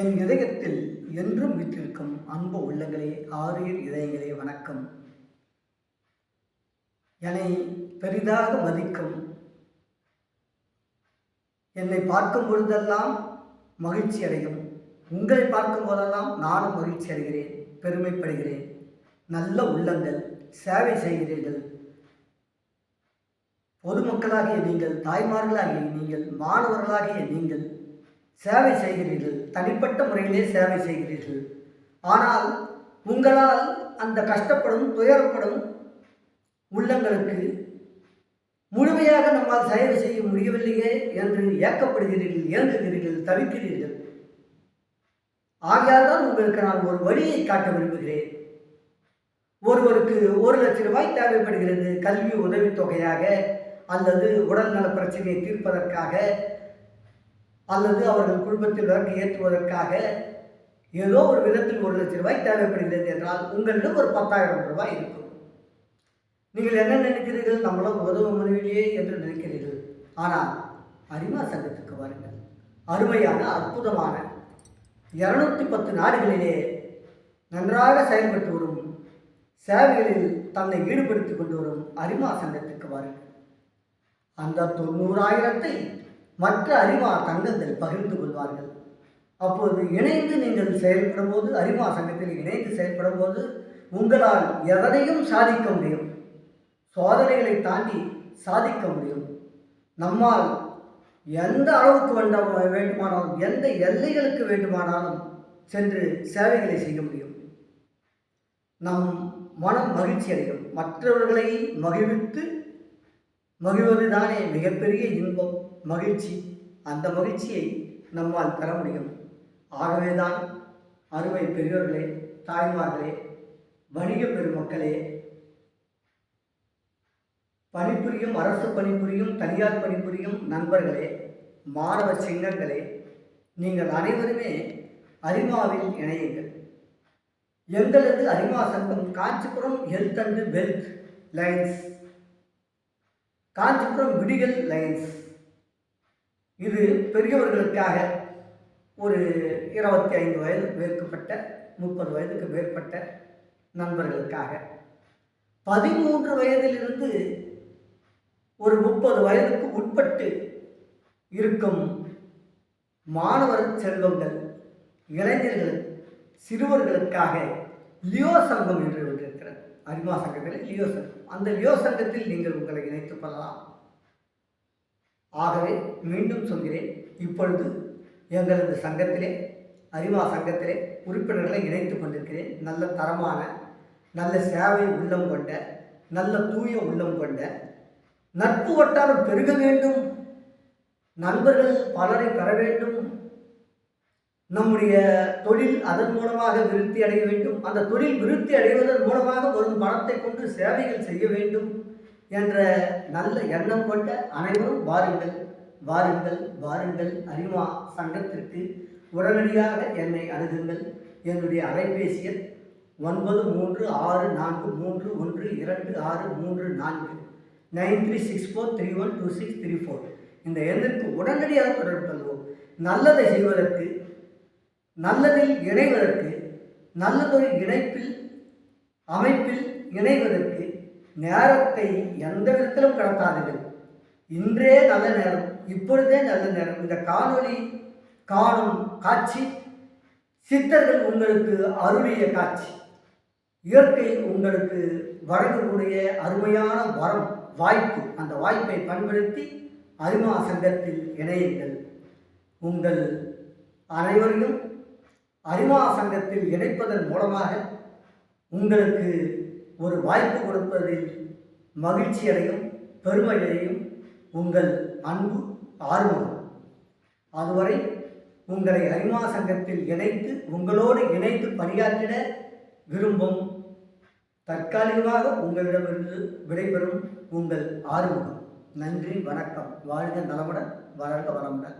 என் இதயத்தில் என்றும் வீற்றிருக்கும் அன்பு உள்ளங்களே ஆரியர் இதயங்களே வணக்கம். என்னை பெரிதாக மதிக்கும் என்னை பார்க்கும் பொழுதெல்லாம் மகிழ்ச்சி அடையும். உங்களை பார்க்கும் போதெல்லாம் நானும் மகிழ்ச்சி அடைகிறேன் பெருமைப்படுகிறேன். நல்ல உள்ளங்கள் சேவை செய்கிறீர்கள். பொதுமக்களாகிய நீங்கள் தாய்மார்களாகிய நீங்கள் மாணவர்களாகிய நீங்கள் சேவை செய்கிறீர்கள். தனிப்பட்ட முறையிலே சேவை செய்கிறீர்கள். ஆனால் உங்களால் அந்த கஷ்டப்படும் துயரப்படும் உள்ளங்களுக்கு முழுமையாக நம்மால் சேவை செய்ய முடியவில்லையே என்று ஏக்கப்படுகிறீர்கள் இயங்குகிறீர்கள் தவிக்கிறீர்கள். ஆகையால் தான் உங்களுக்கு நான் ஒரு வழியை காட்ட விரும்புகிறேன். ஒருவருக்கு ஒரு லட்சம் ரூபாய் தேவைப்படுகிறது கல்வி உதவித்தொகையாக அல்லது உடல்நல பிரச்சனையை தீர்ப்பதற்காக அல்லது அவர்கள் குடும்பத்தில் விளக்கு ஏற்றுவதற்காக ஏதோ ஒரு விதத்தில் ஒரு லட்சம் ரூபாய் தேவைப்படுகிறது என்றால் உங்களிடம் ஒரு பத்தாயிரம் ரூபாய் இருக்கும். நீங்கள் என்ன நினைக்கிறீர்கள்? நம்மளும் உதவ முடியலையே என்று நினைக்கிறீர்கள். ஆனால் அரிமா சங்கத்துக்கு வாருங்கள். அருமையான அற்புதமான இருநூத்தி பத்து நாடுகளிலே நன்றாக செயல்பட்டு வரும் சேவைகளில் தன்னை ஈடுபடுத்திக் கொண்டு வரும் அரிமா சங்கத்துக்கு வாருங்கள். அந்த தொண்ணூறாயிரத்தை மற்ற அறிவா சங்கத்தில் பகிர்ந்து கொள்வார்கள். அப்போது இணைந்து நீங்கள் செயல்படும் போது அறிவா சங்கத்தில் இணைந்து செயல்படும் போது உங்களால் எதனையும் சாதிக்க முடியும். சோதனைகளை தாண்டி சாதிக்க முடியும். நம்மால் எந்த அளவுக்கு வேண்ட வேண்டுமானாலும் எந்த எல்லைகளுக்கு வேண்டுமானாலும் சென்று சேவைகளை செய்ய முடியும். நம் மனம் மகிழ்ச்சி அடையும் மற்றவர்களை மகிழ்வித்து மகிழ்வதுதானே மிகப்பெரிய இன்பம் மகிழ்ச்சி. அந்த மகிழ்ச்சியை நம்மால் பெற முடியும். ஆகவேதான் அருமை பெரியோர்களே தாய்மார்களே வணிக பெருமக்களே பணிபுரியும் அரசு பணிபுரியும் தனியார் பணிபுரியும் நண்பர்களே மாணவ சிங்கங்களே நீங்கள் அனைவருமே அரிமாவில் இணையுங்கள். எங்களது அரிமா சங்கம் Kanchipuram health and wealth lions. Kanchipuram விடிகல் lions. இது பெரியவர்களுக்காக ஒரு இருபத்தி ஐந்து வயது மேற்கப்பட்ட முப்பது வயதுக்கு மேற்பட்ட நண்பர்களுக்காக. பதிமூன்று வயதிலிருந்து ஒரு முப்பது வயதுக்கு உட்பட்டு இருக்கும் மாணவர் செல்வங்கள் இளைஞர்கள் சிறுவர்களுக்காக லியோ சங்கம் என்று ஒன்று இருக்கிறது. அரிமா சங்கத்தில் லியோ சங்கம். அந்த லியோ சங்கத்தில் நீங்கள் உங்களை இணைத்துக் கொள்ளலாம். ஆகவே மீண்டும் சொல்கிறேன் இப்பொழுது எங்களது சங்கத்திலே அறிவா சங்கத்திலே உறுப்பினர்களை இணைத்துக் கொண்டிருக்கிறேன். நல்ல தரமான நல்ல சேவை உள்ளம் கொண்ட நல்ல தூய உள்ளம் கொண்ட நட்பு வட்டாரம் பெருக வேண்டும் நண்பர்கள் பலரை பெற வேண்டும் நம்முடைய தொழில் அதன் மூலமாக விருத்தி அடைய வேண்டும். அந்த தொழில் விருத்தி அடைவதன் மூலமாக வரும் பணத்தை கொண்டு சேவைகள் செய்ய வேண்டும் என்ற நல்ல எண்ணம் கொண்ட அனைவரும் வாருங்கள் வாருங்கள் வாருங்கள். அரிமா சங்கத்திற்கு உடனடியாக என்னை அணுகுங்கள். என்னுடைய அலைபேசி எண் ஒன்பது மூன்று ஆறு நான்கு மூன்று ஒன்று இரண்டு ஆறு மூன்று நான்கு. Nine three six four three one two six three four. இந்த எண்ணிற்கு உடனடியாக தொடர்பு கொள்வோம். நல்லதை செய்வதற்கு நல்லதில் இணைவதற்கு நல்லதொரு இணைப்பில் அமைப்பில் இணைவதற்கு நேரத்தை எந்த விதத்திலும் கடத்தாதீர்கள். இன்றே நல்ல நேரம் இப்பொழுதே நல்ல நேரம். இந்த காணொளி காணும் காட்சி சித்தர்கள் உங்களுக்கு அருளிய காட்சி. இயற்கை உங்களுக்கு வழங்கக்கூடிய அருமையான வரம் வாய்ப்பு. அந்த வாய்ப்பை பயன்படுத்தி அரிமா சங்கத்தில் இணையுங்கள். உங்கள் அனைவரையும் அரிமா சங்கத்தில் இணைப்பதன் மூலமாக உங்களுக்கு ஒரு வாய்ப்பு கொடுப்பதில் மகிழ்ச்சியடையும் பெருமையடையும் உங்கள் அன்பு ஆர்வம் அதுவரை உங்களை அரிமா சங்கத்தில் இணைத்து உங்களோடு இணைத்து பணியாற்றிட விரும்பும் தற்காலிகமாக உங்களிடமிருந்து விடைபெறும் உங்கள் ஆர்வம் நன்றி வணக்கம். வாழ்க நலமுடன் வளர்க வளமுடன்.